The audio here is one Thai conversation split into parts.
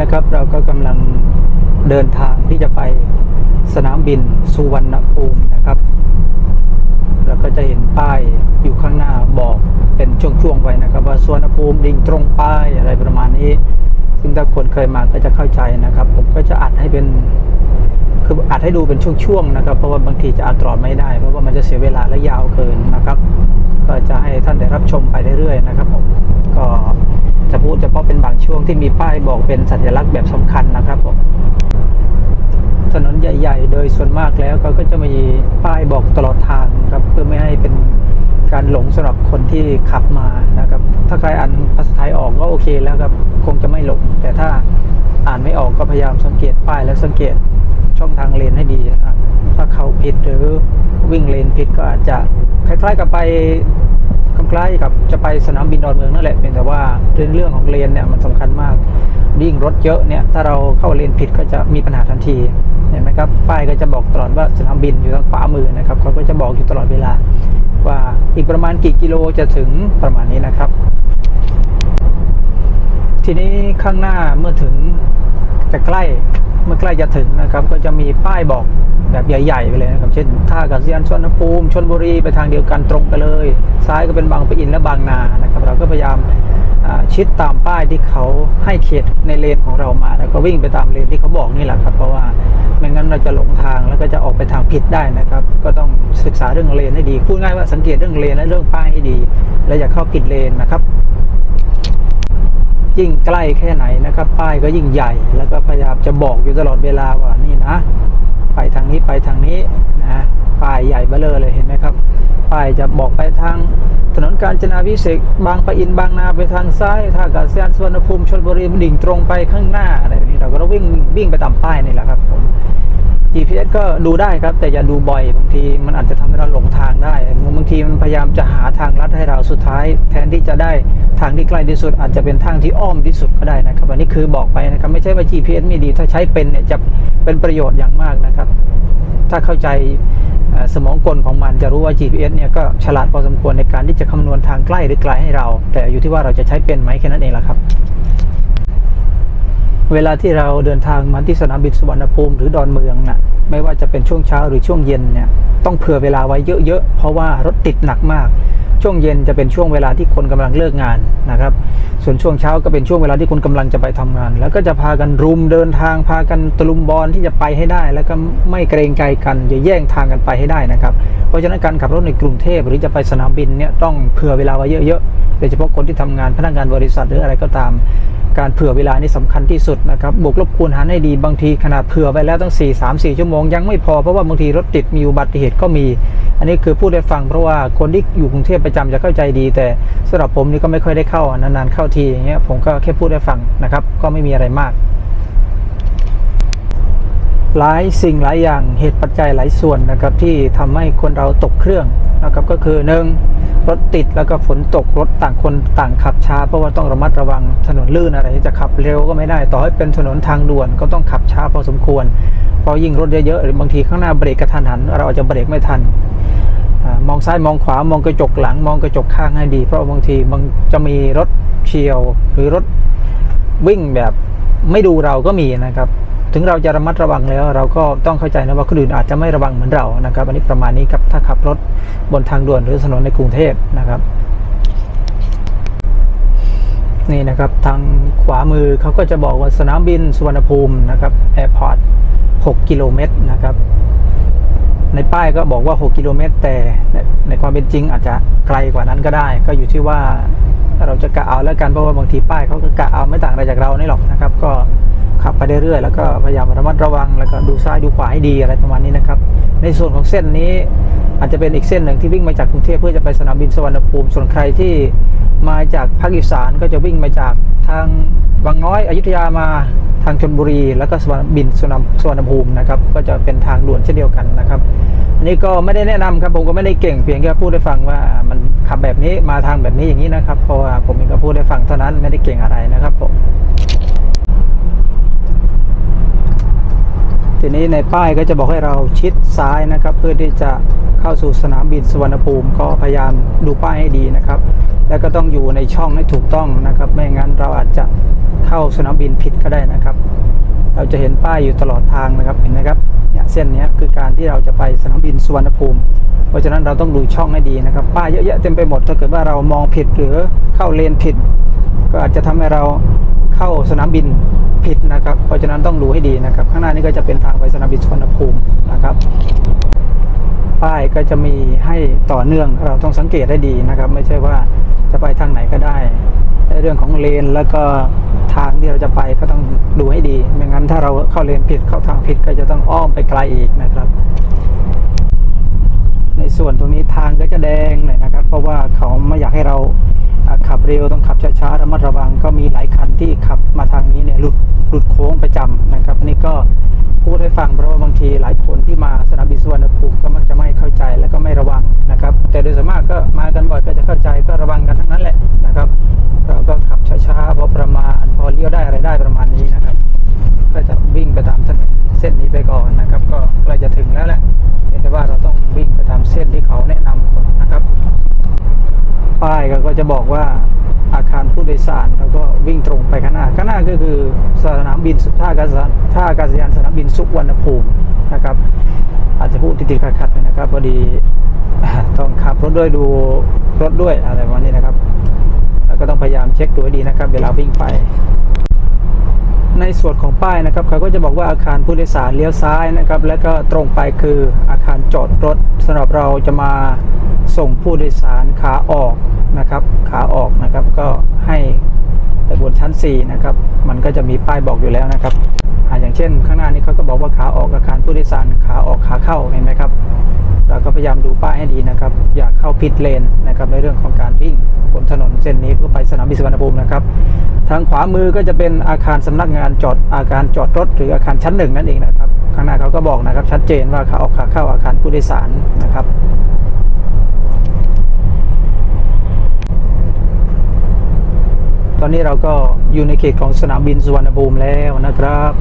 นะครับ เราก็กำลังเดินทางที่จะไปสนามบินสุวรรณภูมินะครับ เราก็จะเห็นป้ายอยู่ข้างหน้าบอกเป็นช่วงๆไว้นะครับ ว่าสุวรรณภูมิดิ่งตรงป้ายอะไรประมาณนี้ ซึ่งถ้าคนเคยมาก็จะเข้าใจนะครับ ผมก็จะอัดให้เป็นคืออัดให้ดูเป็นช่วงๆนะครับ เพราะว่าบางทีจะอัดตลอดไม่ได้ เพราะว่ามันจะเสียเวลาและยาวเกินนะครับ ก็จะให้ท่านได้รับชมไปเรื่อยๆนะครับผมก็ จะพูดเฉพาะเป็นบางช่วงที่มีป้ายบอกเป็นสัญลักษณ์แบบสำคัญนะครับผมถนนใหญ่ ๆ โดยส่วนมากแล้วก็ก็จะมีป้ายบอกตลอดทางครับเพื่อไม่ให้เป็นการหลงสำหรับคนที่ขับมานะครับ ถ้าใครอ่านภาษาไทยออกก็โอเคแล้วครับคงจะไม่หลง แต่ถ้าอ่านไม่ออกก็พยายามสังเกตป้ายและสังเกตช่องทางเลนให้ดีนะครับถ้าเขาผิดหรือวิ่งเลนผิดก็อาจจะคล้ายๆกับไป คล้ายๆกับจะไปสนามบินดอนเมืองนั่นแหละเป็นแต่ว่าเรื่องเรื่องของเลนเนี่ยมันสำคัญมากยิ่งรถเยอะเนี่ยถ้าเราเข้าเลนผิดก็จะมีปัญหาทันทีเห็นไหมครับป้ายก็จะบอกตลอดว่าสนามบินอยู่ทางขวามือนะครับเขาก็จะบอกอยู่ตลอดเวลา ว่าอีกประมาณกี่กิโลจะถึงประมาณนี้นะครับ ทีนี้ข้างหน้าเมื่อถึงจะใกล้ เมื่อใกล้จะถึงนะครับ ก็จะมีป้ายบอกแบบใหญ่ ๆ ไปเลยนะครับเช่นท่าอากาศยานสุวรรณภูมิชนบุรีไปทางเดียวกันตรงไปเลย ซ้ายก็เป็นบางปะอินและบางนานะครับ เราก็พยายามชิดตามป้ายที่เขาให้เขตในเลนของเรามา แล้วก็วิ่งไปตามเลนที่เขาบอกนี่แหละครับ เพราะว่าไม่งั้นเราจะหลงทางแล้วก็จะออกไปทางผิดได้นะครับ ก็ต้องศึกษาเรื่องเลนให้ดีพูดง่ายว่าสังเกตเรื่องเลนและเรื่องป้ายให้ดี และอย่าเข้าผิดเลนนะครับ ยิ่งใกล้แค่ไหนนะครับ ป้ายก็ยิ่งใหญ่ แล้วก็พยายามจะบอกอยู่ตลอดเวลาว่านี่นะ ไปทางนี้ไปทางนี้นะป้ายใหญ่เบ้อเลอเลยเห็นไหมครับ ป้ายจะบอกไปทางถนนกาญจนาพิเศษบางปะอินบางนาไปทางซ้ายท่าอากาศยานสุวรรณภูมิชลบุรีดิ่งตรงไปข้างหน้าอะไรแบบนี้เราก็ต้องวิ่งวิ่งไปตามป้ายนี่แหละครับผม GPS ก็ดูได้ครับ แต่อย่าดูบ่อย บางทีมันอาจจะทำให้เราหลงทางได้ บางทีมันพยายามจะหาทางลัดให้เราสุดท้าย แทนที่จะได้ทางที่ใกล้ที่สุด อาจจะเป็นทางที่อ้อมที่สุดก็ได้นะครับอันนี้คือบอกไปนะครับไม่ใช่ว่า GPS ไม่ดี ถ้าใช้เป็นเนี่ยจะเป็นประโยชน์อย่างมากนะครับ ถ้าเข้าใจสมองกลของมันจะรู้ว่า GPS เนี่ยก็ฉลาดพอสมควรในการที่จะคำนวณทางใกล้หรือไกลให้เรา แต่อยู่ที่ว่าเราจะใช้เป็นไหมแค่นั้นเองละครับ เวลาที่เราเดินทางมาที่สนามบินสุวรรณภูมิหรือดอนเมืองน่ะไม่ว่าจะเป็นช่วงเช้าหรือช่วงเย็นเนี่ยต้องเผื่อเวลาไว้เยอะๆ เพราะว่ารถติดหนักมาก ช่วงเย็นจะเป็นช่วงเวลาที่คนกำลังเลิกงานนะครับ ส่วนช่วงเช้าก็เป็นช่วงเวลาที่คุณกำลังจะไปทำงาน แล้วก็จะพากันรุมเดินทางพากันตะลุมบอลที่จะไปให้ได้ แล้วก็ไม่เกรงใจกันอย่าแย่งทางกันไปให้ได้นะครับ เพราะฉะนั้นการขับรถในกรุงเทพหรือจะไปสนามบินเนี่ยต้องเผื่อเวลาไว้เยอะๆโดยเฉพาะคนที่ทำงานพนักงานบริษัทหรืออะไรก็ตามการเผื่อเวลานี่สำคัญที่สุดนะครับบวกลบคูณหารให้ดีบางทีขนาดเผื่อไว้แล้วตั้ง 4 3 4 ชั่วโมงยังไม่พอเพราะว่าบางทีรถติดมีอุบัติเหตุก็มี อันนี้คือพูดได้ฟังเพราะว่าคนที่อยู่กรุงเทพประจำจะเข้าใจดี แต่สำหรับผมนี่ก็ไม่ค่อยได้เข้านานๆเข้าทีอย่างเงี้ยผมก็แค่พูดได้ฟังนะครับ ก็ไม่มีอะไรมากหลายสิ่งหลายอย่างเหตุปัจจัยหลายส่วนนะครับที่ทำให้คนเราตกเครื่องนะครับก็คือหนึ่ง รถติดแล้วก็ฝนตกรถต่างคนต่างขับช้า เพราะว่าต้องระมัดระวังถนนลื่นอะไรจะขับเร็วก็ไม่ได้ ต่อให้เป็นถนนทางด่วนก็ต้องขับช้าพอสมควรเพราะยิ่งรถเยอะๆหรือบางทีข้างหน้าเบรกกระทันหัน เราอาจจะเบรกไม่ทันอมองซ้ายมองขวามองกระจกหลัง มองกระจกข้างให้ดี เพราะบางทีมันจะมีรถเฉียวหรือรถวิ่งแบบไม่ดูเราก็มีนะครับ ถึงเราจะระมัดระวังแล้ว เราก็ต้องเข้าใจนะว่าคนอื่นอาจจะไม่ระวังเหมือนเรานะครับ อันนี้ประมาณนี้ครับถ้าขับรถบนทางด่วนหรือถนนในกรุงเทพนะครับนี่นะครับทางขวามือเขาก็จะบอกว่าสนามบินสุวรรณภูมินะครับแอร์พอร์ต6กิโลเมตรนะครับในป้ายก็บอกว่า 6 กิโลเมตร แต่ในความเป็นจริงอาจจะไกลกว่านั้นก็ได้ ก็อยู่ที่ว่าเราจะกะเอาแล้วกันเพราะว่าบางทีป้ายเขาก็กะเอาไม่ต่างอะไรจากเรานี่หรอกนะครับ ก็ ขับไปเรื่อยๆแล้วก็พยายามระมัดระวังแล้วก็ดูซ้ายดูขวาให้ดีอะไรประมาณนี้นะครับ ในส่วนของเส้นนี้อาจจะเป็นอีกเส้นหนึ่งที่วิ่งมาจากกรุงเทพเพื่อจะไปสนามบินสวรรณภูมิส่วนใครที่มาจากภาคอีสานก็จะวิ่งมาจากทางบางน้อยอยุธยามาทางชลบุรี แล้วก็สวรรบินสุวรรณสวรรณภูมินะครับ ก็จะเป็นทางด่วนเช่นเดียวกันนะครับอันนี้ก็ไม่ได้แนะนำครับผมก็ไม่ได้เก่งเพียงแค่พูดให้ฟังว่ามันขับแบบนี้มาทางแบบนี้อย่างนี้นะครับเพราะว่าผมเองก็พูดให้ฟังเท่านั้นไม่ได้เก่งอะไรนะครับผม ทีนี้ในป้ายก็จะบอกให้เราชิดซ้ายนะครับ เพื่อที่จะเข้าสู่สนามบินสุวรรณภูมิ ก็พยายามดูป้ายให้ดีนะครับ แล้วก็ต้องอยู่ในช่องให้ถูกต้องนะครับ ไม่งั้นเราอาจจะเข้าสนามบินผิดก็ได้นะครับ เราจะเห็นป้ายอยู่ตลอดทางนะครับเห็นไหมครับเนี่ยเส้นนี้คือการที่เราจะไปสนามบินสุวรรณภูมิ เพราะฉะนั้นเราต้องดูช่องให้ดีนะครับ ป้ายเยอะแยะเต็มไปหมดถ้าเกิดว่าเรามองผิดหรือเข้าเลนผิด ก็อาจจะทำให้เราเข้าสนามบิน ผิดนะครับ เพราะฉะนั้นต้องดูให้ดีนะครับ ข้างหน้านี้ก็จะเป็นทางไปสนามบินสุวรรณภูมินะครับ ป้ายก็จะมีให้ต่อเนื่องเราต้องสังเกตให้ดีนะครับ ไม่ใช่ว่าจะไปทางไหนก็ได้ในเรื่องของเลนแล้วก็ทางที่เราจะไปก็ต้องดูให้ดี ไม่งั้นถ้าเราเข้าเลนผิดเข้าทางผิดก็จะต้องอ้อมไปไกลอีกนะครับ ในส่วนตรงนี้ทางก็จะแดงหน่อยนะครับ เพราะว่าเขาไม่อยากให้เรา ขับเร็วต้องขับช้าๆระมัดระวังก็มีหลายคันที่ขับมาทางนี้เนี่ยหลุดหลุดโค้งประจำนะครับอันนี้ก็พูดให้ฟังเพราะว่าบางทีหลายคนที่มาสนามบินสุวรรณภูมิก็มักจะไม่เข้าใจและก็ไม่ระวังนะครับ แต่โดยส่วนมากก็มากันบ่อยก็จะเข้าใจก็ระวังกันทั้งนั้นแหละนะครับเราก็ขับช้าๆพอประมาณพอเลี้ยวได้อะไรได้ประมาณนี้นะครับ ก็จะวิ่งไปตามถนนเส้นนี้ไปก่อนนะครับ ก็ใกล้จะถึงแล้วแหละเพียงแต่ว่าเราต้องวิ่งไปตามเส้นที่เขาแนะนำนะครับ ป้ายก็จะบอกว่าอาคารผู้โดยสารแล้วก็วิ่งตรงไปข้างหน้าข้างหน้าก็คือสนามบินท่ากาศยานท่าอากาศยานสนามบินสุวรรณภูมินะครับ อาจจะพูดติดๆขัดๆหน่อยนะครับพอดีต้องขับรถด้วยดูรถด้วยอะไรประมาณนี้นะครับ แล้วก็ต้องพยายามเช็คดูให้ดีนะครับ เวลาวิ่งไป ในส่วนของป้ายนะครับเขาก็จะบอกว่าอาคารผู้โดยสารเลี้ยวซ้ายนะครับ แล้วก็ตรงไปคืออาคารจอดรถสำหรับเราจะมา ส่งผู้โดยสารขาออกนะครับขาออกนะครับก็ให้ไปบนชั้น 4 นะครับ มันก็จะมีป้ายบอกอยู่แล้วนะครับอย่างเช่น ข้างหน้านี้เขาก็บอกว่าขาออกอาคารผู้โดยสารขาออกขาเข้าเห็นไหมครับ เราก็พยายามดูป้ายให้ดีนะครับ อย่าเข้าผิดเลนนะครับในเรื่องของการวิ่งบนถนนเส้นนี้เพื่อไปสนามบินสุวรรณภูมินะครับ ทางขวามือก็จะเป็นอาคารสำนักงานจอดอาคารจอดรถ หรืออาคารชั้นหนึ่งนั่นเองนะครับ ข้างหน้าเขาก็บอกนะครับชัดเจนว่าขาออกขาเข้าอาคารผู้โดยสารนะครับ ตอนนี้เราก็อยู่ในเขตของสนามบินสุวรรณภูมิแล้วนะครับ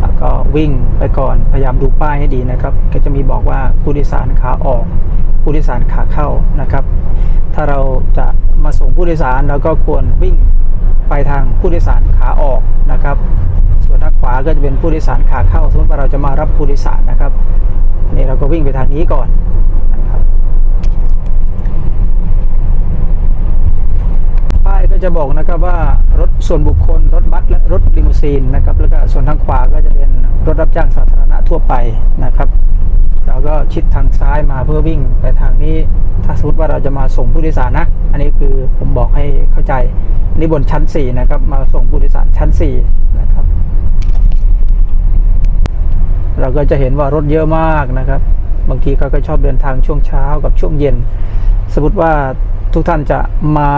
แล้วก็วิ่งไปก่อนพยายามดูป้ายให้ดีนะครับ ก็จะมีบอกว่าผู้โดยสารขาออก ผู้โดยสารขาเข้านะครับ ถ้าเราจะมาส่งผู้โดยสารเราก็ควรวิ่งไปทางผู้โดยสารขาออกนะครับ ส่วนทางขวาก็จะเป็นผู้โดยสารขาเข้าสมมติว่าเราจะมารับผู้โดยสารนะครับนนี้เราก็วิ่งไปทางนี้ก่อนนะครับ ป้ายก็จะบอกนะครับว่ารถส่วนบุคคล รถบัสและรถลิมูซีนนะครับแล้วก็ส่วนทางขวาก็จะเป็นรถรับจ้างสาธารณะทั่วไปนะครับ เราก็ชิดทางซ้ายมาเพื่อวิ่งไปทางนี้ถ้าสมมติว่าเราจะมาส่งผู้โดยสารนะ อันนี้คือผมบอกให้เข้าใจนนี่บนชั้น 4 นะครับ มาส่งผู้โดยสารชั้น 4 นะครับ เราก็จะเห็นว่ารถเยอะมากนะครับ บางทีเขาก็ชอบเดินทางช่วงเช้ากับช่วงเย็น สมมติว่าทุกท่านจะมา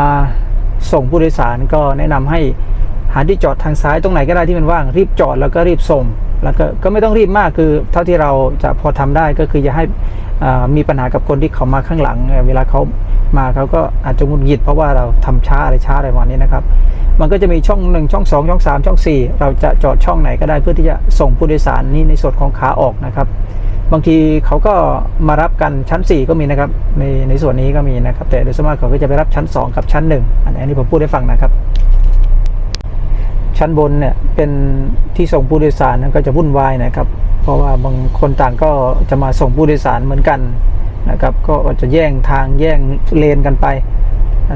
ส่งผู้โดยสารก็แนะนำให้หาที่จอดทางซ้ายตรงไหนก็ได้ที่มันว่างรีบจอดแล้วก็รีบส่ง แล้วก็ก็ไม่ต้องรีบมากคือ เท่าที่เราจะพอทำได้ก็คืออย่าให้มีปัญหากับคนที่เขามาข้างหลัง เวลาเขามาเขาก็อาจจะงุดหงิดเพราะว่าเราทำช้าอะไรช้าอะไรประมาณนี้นะครับ มันก็จะมีช่องหนึ่งช่องสองช่องสามช่องสี่เราจะจอดช่องไหนก็ได้เพื่อที่จะส่งผู้โดยสารนี่ในส่วนของขาออกนะครับ บางทีเขาก็มารับกันชั้น 4 ก็มีนะครับในในส่วนนี้ก็มีนะครับ แต่โดยส่วนมากเขาก็จะไปรับชั้น 2 กับชั้น 1 อันนี้ผมพูดให้ฟังนะครับ ชั้นบนเนี่ยเป็นที่ส่งผู้โดยสารนั้นก็จะวุ่นวายนะครับ เพราะว่าบางคนต่างก็จะมาส่งผู้โดยสารเหมือนกันนะครับ ก็จะแย่งทางแย่งเลนกันไป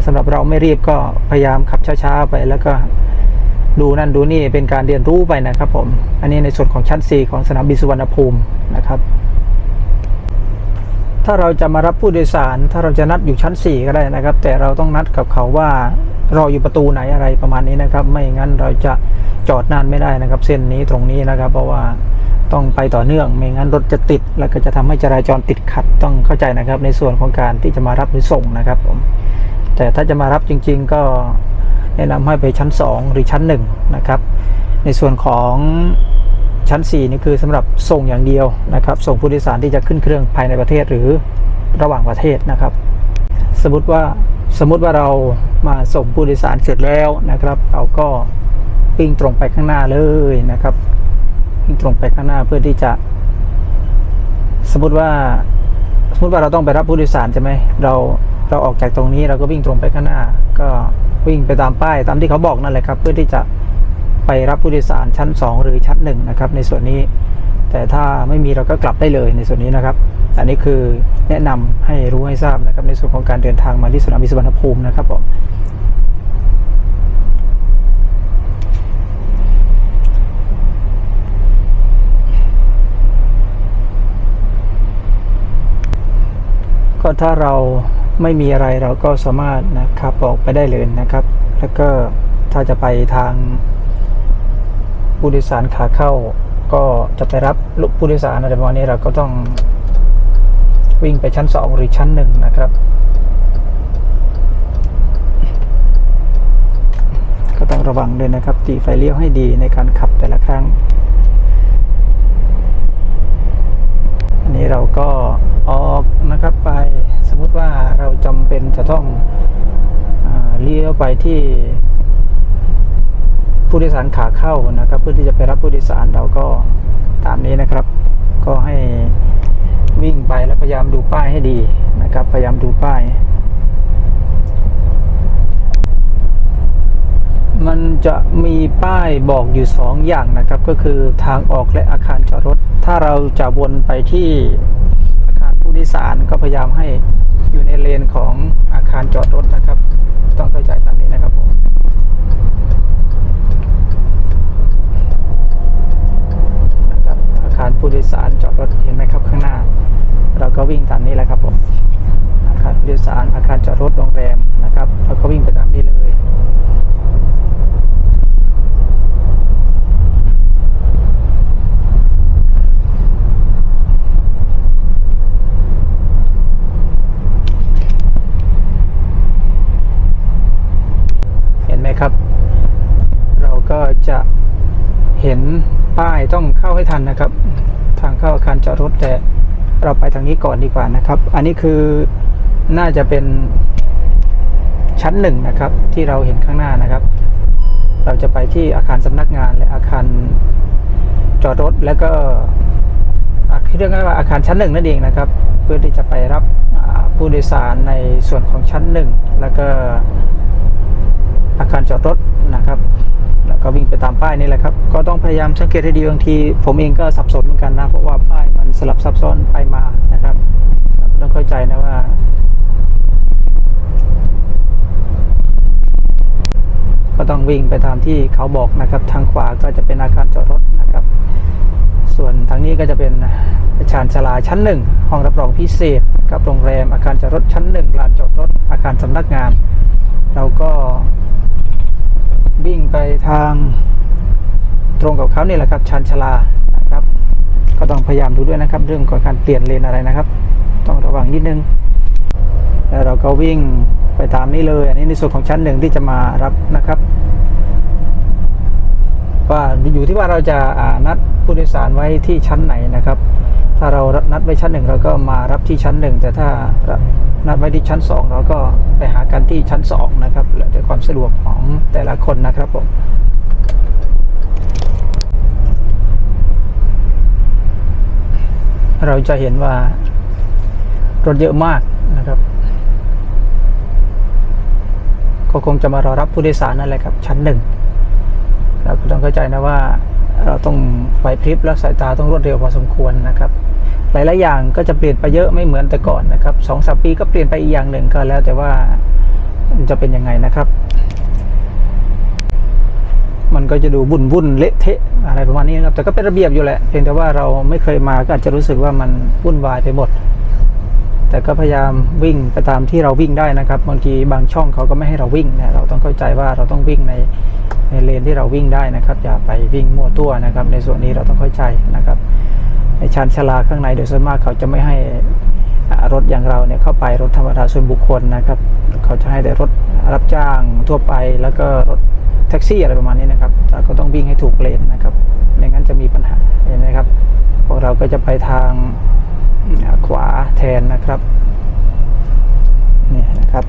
สำหรับเราไม่รีบก็พยายามขับช้าๆไปแล้วก็ดูนั่นดูนี่เป็นการเรียนรู้ไปนะครับผม อันนี้ในส่วนของชั้น 4 ของสนามบินสุวรรณภูมินะครับ ถ้าเราจะมารับผู้โดยสาร ถ้าเราจะนัดอยู่ชั้น 4 ก็ได้นะครับ แต่เราต้องนัดกับเขาว่ารออยู่ประตูไหนอะไรประมาณนี้นะครับ ไม่งั้นเราจะจอดนานไม่ได้นะครับ เส้นนี้ตรงนี้นะครับ เพราะว่าต้องไปต่อเนื่อง ไม่งั้นรถจะติด แล้วก็จะทำให้จราจรติดขัดต้องเข้าใจนะครับ ในส่วนของการที่จะมารับหรือส่งนะครับผมแต่ถ้าจะมารับจริง ๆ ก็แนะนำให้ไปชั้น 2 หรือชั้น1นะครับในส่วนของ ชั้น 4 นี่คือสำหรับส่งอย่างเดียวนะครับ ส่งผู้โดยสารที่จะขึ้นเครื่องภายในประเทศหรือระหว่างประเทศนะครับ สมมติว่าสมมติว่าเรามาส่งผู้โดยสารเสร็จแล้วนะครับ เราก็วิ่งตรงไปข้างหน้าเลยนะครับวิ่งตรงไปข้างหน้าเพื่อที่จะ สมมติว่าสมมติว่าเราต้องไปรับผู้โดยสารใช่ไหมเราเราออกจากตรงนี้เราก็วิ่งตรงไปข้างหน้า ก็วิ่งไปตามป้ายตามที่เขาบอกนั่นแหละครับ เพื่อที่จะ ไปรับผู้โดยสารชั้น 2 หรือชั้น1นะครับในส่วนนี้ แต่ถ้าไม่มีเราก็กลับได้เลยในส่วนนี้นะครับ อันนี้คือแนะนำให้รู้ให้ทราบนะครับในส่วนของการเดินทางมาที่สนามบินสุวรรณภูมินะครับผมก็ถ้าเราไม่มีอะไรเราก็สามารถนะครับออกไปได้เลยนะครับ แล้วก็ถ้าจะไปทาง ผู้โดยสารขาเข้า ก็จะไปรับลูกผู้โดยสารอะไรประมาณนี้เราก็ต้องวิ่งไปชั้น 2 หรือชั้น 1 นะครับ ก็ต้องระวังด้วยนะครับ ตีไฟเลี้ยวให้ดีในการขับแต่ละครั้ง อันนี้เราก็ออกนะครับไปสมมติว่าเราจำเป็นจะต้องเลี้ยวไปที่ ผู้โดยสารขาเข้านะครับ เพื่อที่จะไปรับผู้โดยสารเราก็ตามนี้นะครับ ก็ให้วิ่งไปแล้วพยายามดูป้ายให้ดีนะครับ พยายามดูป้าย มันจะมีป้ายบอกอยู่สองอย่างนะครับ ก็คือทางออกและอาคารจอดรถ ถ้าเราจะวนไปที่อาคารผู้โดยสารก็พยายามให้อยู่ในเลนของอาคารจอดรถนะครับ ต้องเข้าใจตามนี้นะครับผมนะครับอารผู้โดยสารจอดรถเห็นไหมครับข้างหน้า เราก็วิ่งตามนี้แหละครับผมอาคารผู้โดยสารอาคารจอดรถโรงแรมนะครับ เราก็วิ่งไปตามนี้เลยเห็นไหมครับ เราก็จะเห็น ป้ายต้องเข้าให้ทันนะครับ ทางเข้าอาคารจอดรถแต่เราไปทางนี้ก่อนดีกว่านะครับ อันนี้คือน่าจะเป็นชั้นหนึ่งนะครับ ที่เราเห็นข้างหน้านะครับ เราจะไปที่อาคารสำนักงานและอาคารจอดรถแล้วก็เรียกง่ายๆว่าอาคารชั้นหนึ่งนั่นเองนะครับ เพื่อที่จะไปรับผู้โดยสารในส่วนของชั้นหนึ่งแล้วก็อาคารจอดรถนะครับ แล้วก็วิ่งไปตามป้ายนี่แหละครับ ก็ต้องพยายามสังเกตให้ดีบางที ผมเองก็สับสนเหมือนกันนะ เพราะว่าป้ายมันสลับซับซ้อนไปมานะครับ ต้องเข้าใจนะว่าก็ต้องวิ่งไปตามที่เขาบอกนะครับ ทางขวาก็จะเป็นอาคารจอดรถนะครับ ส่วนทางนี้ก็จะเป็นชานชาลาชั้นหนึ่งห้องรับรองพิเศษกับโรงแรมอาคารจอดรถชั้นหนึ่งลานจอดรถอาคารสำนักงาน เราก็ วิ่งไปทางตรงกับเขาเนี่แหละครับชานชลานะครับ ก็ต้องพยายามดูด้วยนะครับ เรื่องของการเปลี่ยนเลนอะไรนะครับ ต้องระวังนิดนึง แล้วเราก็วิ่งไปตามนี้เลย อันนี้ในส่วนของชั้นหนึ่งที่จะมารับนะครับ ว่าอยู่ที่ว่าเราจะานัดผู้โดยสารไว้ที่ชั้นไหนนะครับ ถ้าเรานัดไว้ชั้นหนึ่งเราก็มารับที่ชั้นหนึ่งแต่ถ้า นัดไว้ที่ชั้นสองเราก็ไปหากันที่ชั้นสองนะครับแล้วแต่ความสะดวกของแต่ละคนนะครับผมเราจะเห็นว่ารถเยอะมากนะครับ ก็คงจะมารอรับผู้โดยสารนั่นแหละครับ ชั้นหนึ่งเราก็ต้องเข้าใจนะว่า เราต้องไหวพริบและสายตาต้องรวดเร็วพอสมควรนะครับ หลายๆอย่างก็จะเปลี่ยนไปเยอะไม่เหมือนแต่ก่อนนะครับสองสามปีก็เปลี่ยนไปอีกอย่างหนึ่งก็แล้วแต่ว่าจะเป็นยังไงนะครับ มันก็จะดูวุ่นวุ่นเละเทะอะไรประมาณนี้นะครับแต่ก็เป็นระเบียบอยู่แหละเพียงแต่ว่าเราไม่เคยมาก็อาจจะรู้สึกว่ามันวุ่นวายไปหมด แต่ก็พยายามวิ่งไปตามที่เราวิ่งได้นะครับบางทีบางช่องเขาก็ไม่ให้เราวิ่งนะเราต้องเข้าใจว่าเราต้องวิ่งในในเลนที่เราวิ่งได้นะครับ อย่าไปวิ่งมั่วตัวนะครับ ในส่วนนี้เราต้องเข้าใจนะครับ ชานชลาข้างในโดยส่วนมากเขาจะไม่ให้รถอย่างเราเนี่ยเข้าไปรถธรรมดาส่วนบุคคลนะครับ เขาจะให้แต่รถรับจ้างทั่วไปแล้วก็รถแท็กซี่อะไรประมาณนี้นะครับเราก็ต้องวิ่งให้ถูกเลนนะครับไม่งั้นจะมีปัญหาเห็นไหมครับพวกเราก็จะไปทางขวาแทนนะครับนี่นะครับ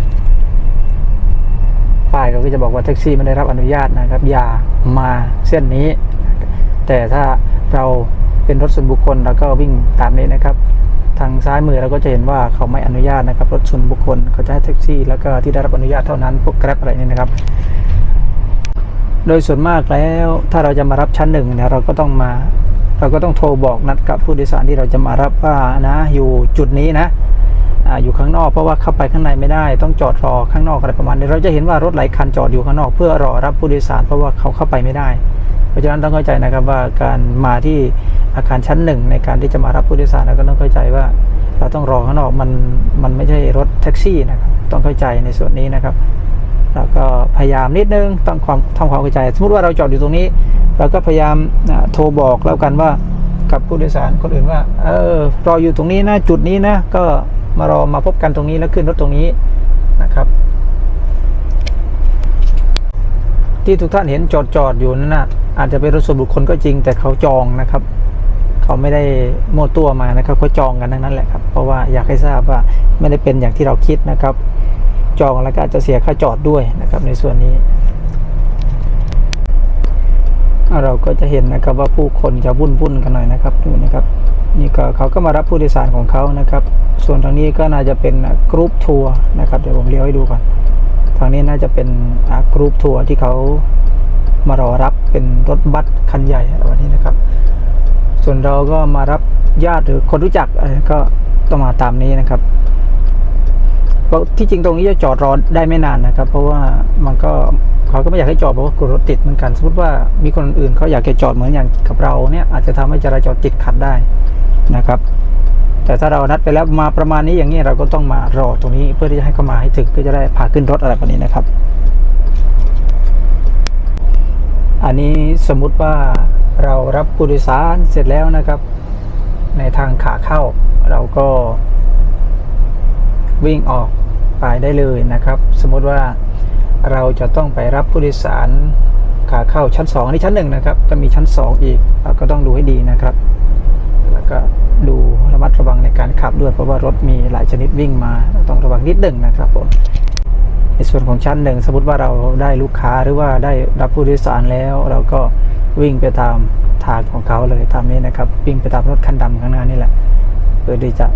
ป้ายเขาก็จะบอกว่าแท็กซี่ไม่ได้รับอนุญาตนะครับ อย่ามาเส้นนี้ แต่ถ้าเรา เป็นรถส่วนบุคคลเราก็วิ่งตามนี้นะครับ ทางซ้ายมือเราก็จะเห็นว่าเขาไม่อนุญาตนะครับ รถส่วนบุคคลเขาจะให้แท็กซี่ แล้วก็ที่ได้รับอนุญาตเท่านั้นพวกแกร็บอะไรนี่นะครับ โดยส่วนมากแล้วถ้าเราจะมารับชั้นหนึ่งเนี่ยเราก็ต้องมา เราก็ต้องโทรบอกนัดกับผู้โดยสารที่เราจะมารับว่านะอยู่จุดนี้นะอาอยู่ข้างนอกเพราะว่าเข้าไปข้างในไม่ได้ต้องจอดรอข้างนอกอะไรประมาณนี้เราจะเห็นว่ารถหลายคันจอดอยู่ข้างนอกเพื่อรอรับผู้โดยสารเพราะว่าเขาเข้าไปไม่ได้ เพราะฉะนั้นต้องเข้าใจนะครับว่าการมาที่อาคารชั้นหนึ่งในการที่จะมารับผู้โดยสารเราก็ต้องเข้าใจว่า เราต้องรอข้างนอกมันมันไม่ใช่รถแท็กซี่นะครับต้องเข้าใจในส่วนนี้นะครับแล้วก็พยายามนิดนึงต้องความทำความเข้าใจ สมมติว่าเราจอดอยู่ตรงนี้ เราก็พยายามโทรบอกแล้วกันว่ากับผู้โดยสารคนอื่นว่าเออรออยู่ตรงนี้นะจุดนี้นะก็มารอมาพบกันตรงนี้แล้วขึ้นรถตรงนี้นะครับ ที่ทุกท่านเห็นจอดจอดอยู่นั่นนะอาจจะเป็นรถส่วนบุคคลก็จริง แต่เขาจองนะครับ เขาไม่ได้มั่วตัวมานะครับเขาจองกันทั้งนั้นแหละครับเพราะว่าอยากให้ทราบว่าไม่ได้เป็นอย่างที่เราคิดนะครับ จองแล้วก็อาจจะเสียค่าจอดด้วยนะครับในส่วนนี้ เราก็จะเห็นนะครับว่าผู้คนจะวุ่นวุ่นกันหน่อยนะครับดูนะครับนี่ก็เขาก็มารับผู้โดยสารของเขานะครับ ส่วนทางนี้ก็น่าจะเป็นกรุ๊ปทัวร์นะครับเดี๋ยวผมเลี้ยวให้ดูก่อน ทางนี้น่าจะเป็นกรุ๊ปทัวร์ที่เขามารอรับเป็นรถบัสคันใหญ่วันนี้นะครับ ส่วนเราก็มารับญาติหรือคนรู้จักอะไรก็ต้องมาตามนี้นะครับเพราะที่จริงตรงนี้จะจอดรอได้ไม่นานนะครับ เพราะว่ามันก็เขาก็ไม่อยากให้จอดเพราะว่ากลัวรถติดเหมือนกันสมมติว่ามีคนอื่นเขาอยากจะจอดเหมือนอย่างกับเราเนี่ยอาจจะทำให้จราจรติดขัดได้นะครับ แต่ถ้าเรานัดไปแล้วมาประมาณนี้อย่างนี้เราก็ต้องมารอตรงนี้เพื่อที่จะให้เขามาให้ถึงเพื่อจะได้พาขึ้นรถอะไรแบบนี้นะครับ อันนี้สมมุติว่าเรารับผู้โดยสารเสร็จแล้วนะครับ ในทางขาเข้า เราก็วิ่งออกไปได้เลยนะครับ สมมติว่าเราจะต้องไปรับผู้โดยสารขาเข้าชั้น 2 นี่ชั้นหนึ่งนะครับ จะมีชั้น 2 อีกเราก็ต้องดูให้ดีนะครับ แล้วก็ดู มัดระวังในการขับด้วยเพราะว่ารถมีหลายชนิดวิ่งมาต้องระวังนิดหนึ่งนะครับผมในส่วนของชั้นหนึ่งสมมติว่าเราได้ลูกค้าหรือว่าได้รับผู้โดยสารแล้ว เราก็วิ่งไปตามทางของเขาเลยตามนี้นะครับ วิ่งไปตามรถคันดำข้างหน้านี่แหละเพื่อที่จะ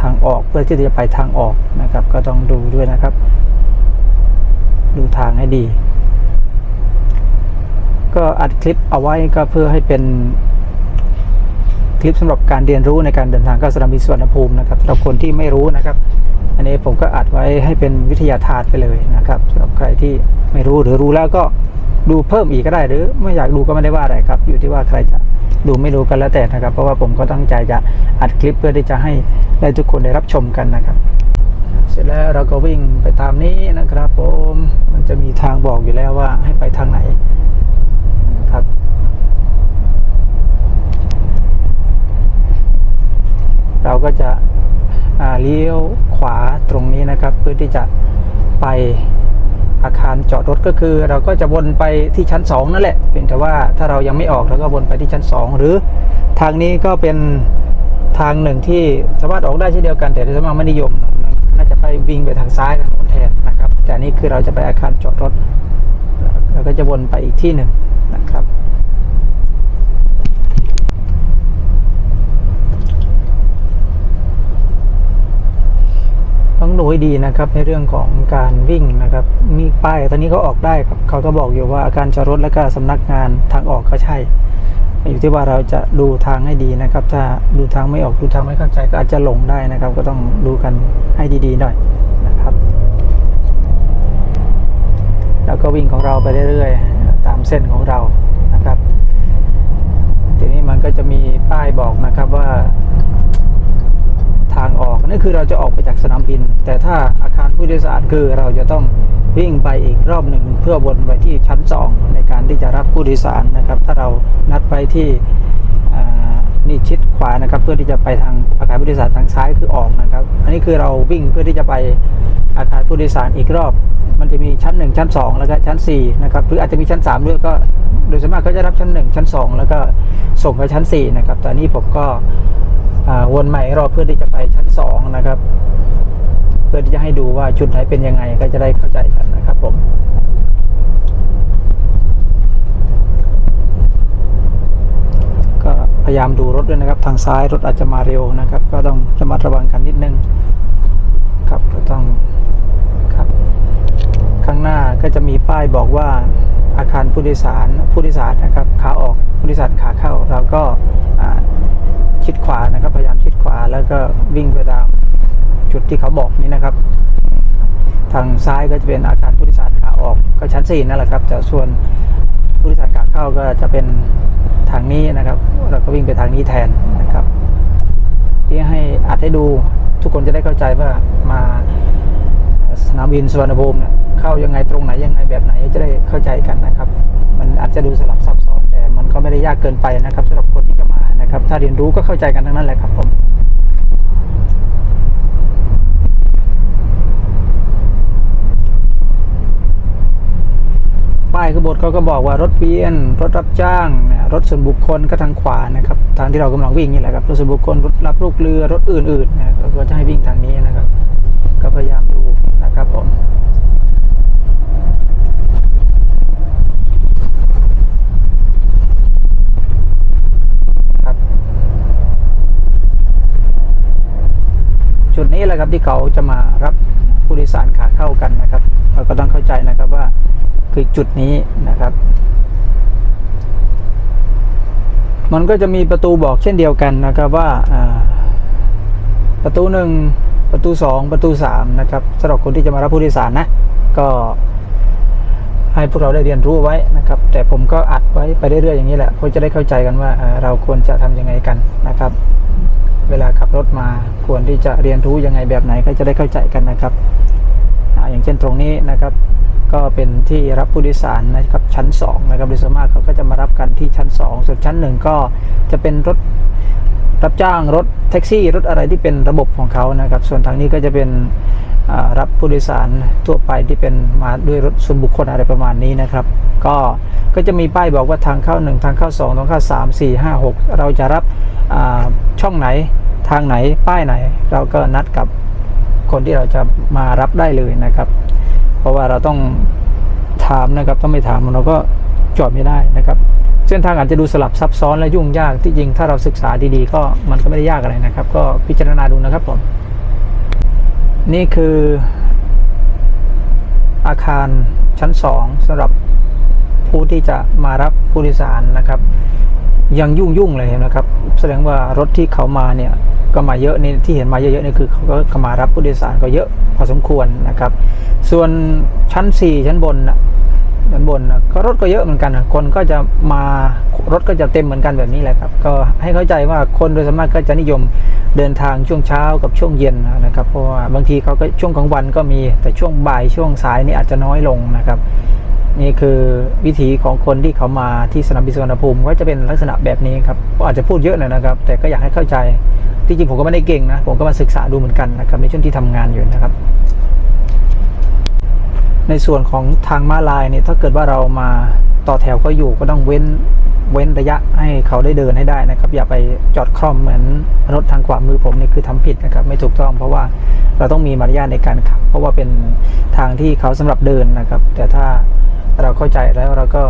ทางออกเพื่อที่จะไปทางออกนะครับ ก็ต้องดูด้วยนะครับ ดูทางให้ดี ก็อัดคลิปเอาไว้ก็เพื่อให้เป็น คลิปสำหรับการเรียนรู้ในการเดินทางเข้าสนามบินสุวรรณภูมินะครับสำหรับคนที่ไม่รู้นะครับ อันนี้ผมก็อัดไว้ให้เป็นวิทยาทานไปเลยนะครับสำหรับใครที่ไม่รู้หรือรู้แล้วก็ดูเพิ่มอีกก็ได้หรือไม่อยากดูก็ไม่ได้ว่าอะไรครับ อยู่ที่ว่าใครจะดูไม่ดูกันแล้วแต่นะครับ เพราะว่าผมก็ตั้งใจจะอัดคลิปเพื่อที่จะให้ได้ทุกคนได้รับชมกันนะครับ เสร็จแล้วเราก็วิ่งไปตามนี้นะครับผมมันจะมีทางบอกอยู่แล้วว่าให้ไปทางไหนนะครับ เราก็จะเลี้ยวขวาตรงนี้นะครับ เพื่อที่จะไปอาคารจอดรถก็คือ เราก็จะวนไปที่ชั้น 2 นั่นแหละเพียงแต่ว่าถ้าเรายังไม่ออกเราก็วนไปที่ชั้น 2 หรือทางนี้ก็เป็นทางหนึ่งที่สามารถออกได้เช่นเดียวกัน แต่ส่วนมากไม่นิยมน่าจะไปวิ่งไปทางซ้ายทางโน้นแทนนะครับแต่นี่คือเราจะไปอาคารจอดรถเราก็จะวนไปอีกที่หนึ่งนะค รับต้องดูให้ดีนะครับในเรื่องของการวิ่งนะครับมีป้ายตอนนี้เขาออกได้ครับเขาก็บอกอยู่ว่าอาการจอดรถและก็สำนักงานทางออกก็ใช่ อยู่ที่ว่าเราจะดูทางให้ดีนะครับ ถ้าดูทางไม่ออกดูทางไม่เข้าใจก็อาจจะหลงได้นะครับ ก็ต้องดูกันให้ดีๆหน่อยนะครับ แล้วก็วิ่งของเราไปเรื่อยๆตามเส้นของเรานะครับทีนี้มันก็จะมีป้ายบอกนะครับว่า ทางออกนั่นคือเราจะออกไปจากสนามบิน แต่ถ้าอาคารผู้โดยสารคือเราจะต้องวิ่งไปอีกรอบหนึ่งเพื่อวนไปที่ชั้น 2 ในการที่จะรับผู้โดยสารนะครับ ถ้าเรานัดไปที่นี่ชิดขวานะครับ เพื่อที่จะไปทางอาคารผู้โดยสารทางซ้ายคือออกนะครับ อันนี้คือเราวิ่งเพื่อที่จะไปอาคารผู้โดยสารอีกรอบ มันจะมีชั้น 1 ชั้น 2 แล้วก็ชั้น4นะครับหรืออาจจะมีชั้น 3 ด้วยก็โดยส่วนมากก็จะรับชั้น 1 ชั้น 2 แล้วก็ส่งไปชั้น4นะครับแต่นี่ผมก็ วนใหม่รอบเพื่อที่จะไปชั้นสองนะครับ เพื่อที่จะให้ดูว่าจุดไหนเป็นยังไงก็จะได้เข้าใจกันนะครับผมก็พยายามดูรถด้วยนะครับ ทางซ้ายรถอาจจะมาเร็วนะครับ ก็ต้องระมัดระวังกันนิดนึงครับก็ต้องครับ ข้างหน้าก็จะมีป้ายบอกว่าอาคารผู้โดยสารผู้โดยสารนะครับขาออกผู้โดยสารขาเข้าเราก็อ่า ชิดขวานะครับ พยายามชิดขวาแล้วก็วิ่งไปตามจุดที่เขาบอกนี้นะครับ ทางซ้ายก็จะเป็นอาคารผู้โดยสารขาออกก็ชั้นสี่นั่นแหละครับแต่ส่วนผู้โดยสารขาเข้าก็จะเป็นทางนี้นะครับ เราก็วิ่งไปทางนี้แทนนะครับ ที่ให้อัดให้ดูทุกคนจะได้เข้าใจว่ามาสนามบินสุวรรณภูมิเนี่ยเข้ายังไงตรงไหนยังไงแบบไหนจะได้เข้าใจกันนะครับ มันอาจจะดูสลับซับซ้อนแต่มันก็ไม่ได้ยากเกินไปนะครับสำหรับคน นะครับ ถ้าเรียนรู้ก็เข้าใจกันทั้งนั้นแหละครับผมป้ายขบวนเขาก็บอกว่ารถเบียนรถรับจ้าง รถส่วนบุคคลก็ทางขวานะครับ ทางที่เรากำลังวิ่งนี่แหละครับ รถส่วนบุคคล รถรับลูกเรือ รถอื่นๆนะก็จะให้วิ่งทางนี้นะครับ ก็พยายามดูนะครับผมครับ จุดนี้แหละครับ ที่เขาจะมารับผู้โดยสารขาเข้ากันนะครับเราก็ต้องเข้าใจนะครับว่าคือจุดนี้นะครับ มันก็จะมีประตูบอกเช่นเดียวกันนะครับว่าประตูหนึ่งประตูสองประตูสามนะครับสำหรับคนที่จะมารับผู้โดยสารนะ ก็ให้พวกเราได้เรียนรู้ไว้นะครับ แต่ผมก็อัดไว้ไปเรื่อยๆอย่างนี้แหละเพื่อจะได้เข้าใจกันว่าเอ่อเราควรจะทำยังไงกันนะครับ เวลาขับรถมาควรที่จะเรียนรู้ยังไงแบบไหนก็จะได้เข้าใจกันนะครับออย่างเช่นตรงนี้นะครับ ก็เป็นที่รับผู้โดยสารนะครับชั้น 2 นะครับโดยส่วนมากเขาก็จะมารับกันที่ชั้น 2 ส่วนชั้น 1 ก็จะเป็นรถรับจ้างรถแท็กซี่รถอะไรที่เป็นระบบของเขานะครับ ส่วนทางนี้ก็จะเป็น รับผู้โดยสารทั่วไปที่เป็นมาด้วยรถส่วนบุคคลอะไรประมาณนี้นะครับ ก็ก็จะมีป้ายบอกว่าทางเข้า 1 ทางเข้า 2 ทางเข้า 3 4 5 6 เราจะรับช่องไหนทางไหนป้ายไหน เราก็นัดกับคนที่เราจะมารับได้เลยนะครับ เพราะว่าเราต้องถามนะครับถ้าไม่ถามเราก็จอดไม่ได้นะครับ เส้นทางอาจจะดูสลับซับซ้อนและยุ่งยากที่จริงถ้าเราศึกษาดีๆ ก็มันก็ไม่ได้ยากอะไรนะครับ ก็พิจารณาดูนะครับผม นี่คืออาคารชั้นสองสำหรับผู้ที่จะมารับผู้โดยสารนะครับ ยังยุ่งยุ่งเลยนะครับ แสดงว่ารถที่เขามาเนี่ยก็มาเยอะนี่ที่เห็นมาเยอะๆนี่คือเขาก็มารับผู้โดยสารก็เยอะพอสมควรนะครับ ส่วนชั้น 4 ชั้นบนนะ ชั้นบนก็รถก็เยอะเหมือนกันคนก็จะมารถก็จะเต็มเหมือนกันแบบนี้แหละครับ ก็ให้เข้าใจว่าคนโดยสวนมากก็จะนิยมเดินทางช่วงเช้ากับช่วงเย็นนะครับ เพราะว่าบางทีเขาก็ช่วงกลางวันก็มีแต่ช่วงบ่ายช่วงสายนี่อาจจะน้อยลงนะครับ นี่คือวิถีของคนที่เขามาที่สนามบินสุวรรณภูมิก็จะเป็นลักษณะแบบนี้ครับก็อาจจะพูดเยอะหน่อยนะครับ แต่ก็อยากให้เข้าใจที่จริงผมก็ไม่ได้เก่งนะผมก็มาศึกษาดูเหมือนกันนะครับในช่วงที่ทำงานอยู่นะครับ ในส่วนของทางม้าลายเนี่ยถ้าเกิดว่าเรามาต่อแถวเขาอยู่ก็ต้องเว้นเว้นระยะให้เขาได้เดินให้ได้นะครับ อย่าไปจอดคล่อมเหมือนรถทางขวามือผมนี่คือทำผิดนะครับ ไม่ถูกต้องเพราะว่าเราต้องมีมารยาทในการขับ เพราะว่าเป็นทางที่เขาสำหรับเดินนะครับ แต่ถ้าเราเข้าใจแล้วเราก็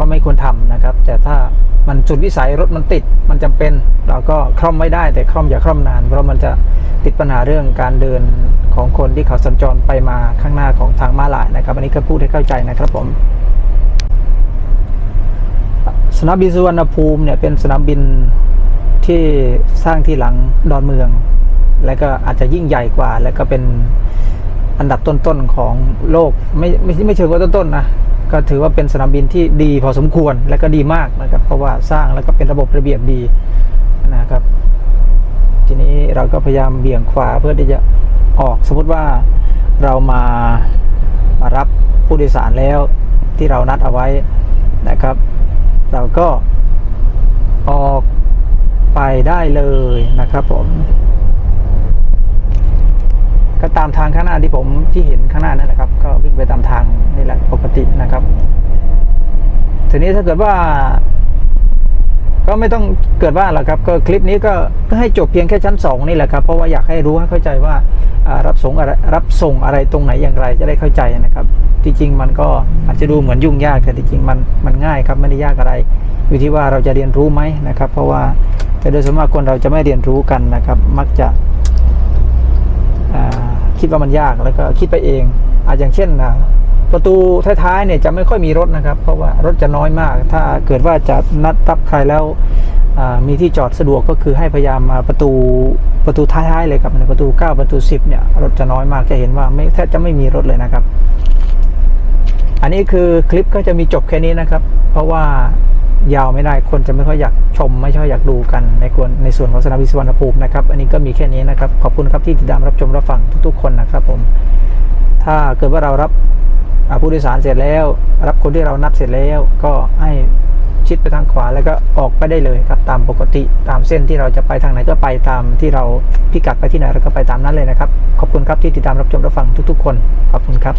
ก็ไม่ควรทำนะครับ แต่ถ้ามันจุดวิสัยรถมันติดมันจำเป็น เราก็คล่อมไม่ได้แต่คล่อมอย่าคล่อมนาน เพราะมันจะติดปัญหาเรื่องการเดินของคนที่เขาสัญจรไปมาข้างหน้าของทางม้าลายนะครับ อันนี้ก็พูดให้เข้าใจนะครับผมสนามบินสุวรรณภูมิเนี่ยเป็นสนามบินที่สร้างที่หลังดอนเมือง และก็อาจจะยิ่งใหญ่กว่า และก็เป็น อันดับต้นๆของโลกไม่ไม่ไม่เชิงว่าต้นๆนะก็ถือว่าเป็นสนามบินที่ดีพอสมควรและก็ดีมากนะครับเพราะว่าสร้างแล้วก็เป็นระบบระเบียบดีนะครับ ทีนี้เราก็พยายามเบี่ยงขวาเพื่อที่จะออกสมมติว่าเรามามารับผู้โดยสารแล้วที่เรานัดเอาไว้นะครับ เราก็ออกไปได้เลยนะครับผม ก็ตามทางข้างหน้าที่ผมที่เห็นข้างหน้านั่นแหละครับ ก็วิ่งไปตามทางนี่แหละปกตินะครับ ทีนี้ถ้าเกิดว่า ก็ไม่ต้องเกิดว่าหรอกครับ ก็คลิปนี้ก็ก็ให้จบเพียงแค่ชั้นสองนี่แหละครับเพราะว่าอยากให้รู้ให้เข้าใจว่ารับส่งอะไรรับส่งอะไรตรงไหนอย่างไรจะได้เข้าใจนะครับที่จริงมันก็อาจจะดูเหมือนยุ่งยากแต่ที่จริงมันมันง่ายครับไม่ได้ยากอะไรอยู่ที่ว่าเราจะเรียนรู้ไหมนะครับ เพราะว่าแต่โดยส่วนมากคนเราจะไม่เรียนรู้กันนะครับ มักจะ คิดว่ามันยากแล้วก็คิดไปเองอาจอย่างเช่นนะประตูท้ายๆเนี่ยจะไม่ค่อยมีรถนะครับ เพราะว่ารถจะน้อยมาก ถ้าเกิดว่าจะนัดรับใครแล้วมีที่จอดสะดวกก็คือให้พยายามมาประตูประตูท้ายๆเลยครับในประตู 9 ประตู 10 เนี่ยรถจะน้อยมากจะเห็นว่าไม่แทบจะไม่มีรถเลยนะครับ อันนี้คือคลิปก็จะมีจบแค่นี้นะครับ เพราะว่า ยาวไม่ได้คนจะไม่ค่อยอยากชม ไม่ค่อยอยากดูกันในกวนในส่วนของสนามบินสุวรรณภูมินะครับ อันนี้ก็มีแค่นี้นะครับ ขอบคุณครับที่ติดตามรับชมรับฟังทุกๆ คนนะครับผม ถ้าเกิดว่าเรารับผู้โดยสารเสร็จแล้ว รับคนที่เรานัดเสร็จแล้วก็ให้ชิดไปทางขวาแล้วก็ออกไปได้เลยครับตามปกติตามเส้นที่เราจะไปทางไหนก็ไปตามที่เราพิกัดไปที่ไหนเราก็ไปตามนั้นเลยนะครับ ขอบคุณครับที่ติดตามรับชมรับฟังทุกๆ คนขอบคุณครับ